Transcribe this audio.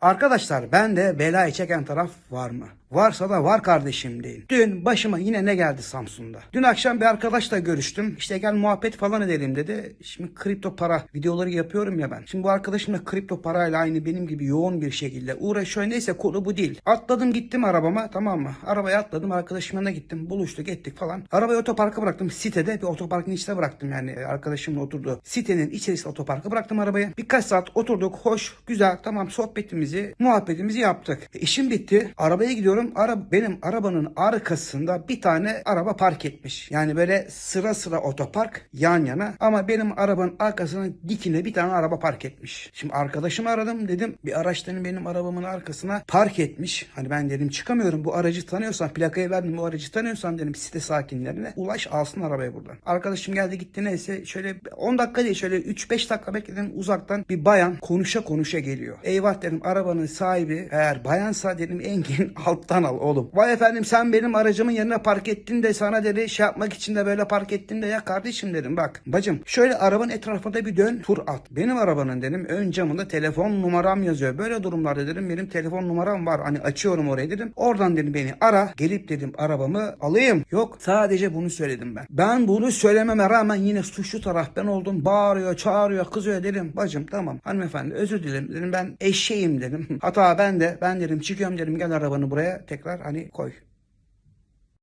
Arkadaşlar ben de belayı çeken taraf var mı? Varsa da var kardeşim deyin. Dün başıma yine ne geldi Samsun'da? Dün akşam bir arkadaşla görüştüm. İşte gel muhabbet falan edelim dedi. Şimdi kripto para videoları yapıyorum ya ben. Şimdi bu arkadaşım da kripto parayla aynı benim gibi yoğun bir şekilde uğraşıyor. Neyse konu bu değil. Atladım gittim arabama tamam mı? Arabaya atladım arkadaşımın yanına gittim. Buluştuk ettik falan. Arabayı otoparka bıraktım. Sitede bir otoparkın içine bıraktım yani arkadaşımla oturdu. Sitenin içerisinde otoparka bıraktım arabayı. Birkaç saat oturduk. Hoş, güzel, tamam sohbetimizi, muhabbetimizi yaptık. E, işim bitti. Arabaya gidiyorum. Ara, benim arabanın arkasında bir tane araba park etmiş. Yani böyle sıra sıra otopark yan yana. Ama benim arabanın arkasına dikine bir tane araba park etmiş. Şimdi arkadaşımı aradım dedim. Bir araçların benim arabamın arkasına park etmiş. Hani ben dedim çıkamıyorum. Bu aracı tanıyorsan plakayı verdim. Bu aracı tanıyorsan dedim site sakinlerine ulaş alsın arabayı buradan. Arkadaşım geldi gitti neyse şöyle 10 dakika değil şöyle 3-5 dakika bekledim uzaktan bir bayan konuşa konuşa geliyor. Eyvah dedim arabanın sahibi eğer bayansa dedim Engin alttan al oğlum. Vay efendim sen benim aracımın yerine park ettin de sana dedi şey yapmak için de böyle park ettin de ya kardeşim dedim bak bacım şöyle arabanın etrafında bir dön tur at. Benim arabanın dedim ön camında telefon numaram yazıyor. Böyle durumlarda dedim benim telefon numaram var hani açıyorum orayı dedim. Oradan dedim beni ara gelip dedim arabamı alayım. Yok sadece bunu söyledim ben. Ben bunu söylememe rağmen yine suçlu taraf ben oldum. Bağırıyor çağırıyor kızıyor dedim. Bacım tamam hanımefendi özür dilerim dedim ben eşeğim dedim. Hata ben de ben dedim çıkıyorum dedim gel arabanı buraya tekrar hani koy.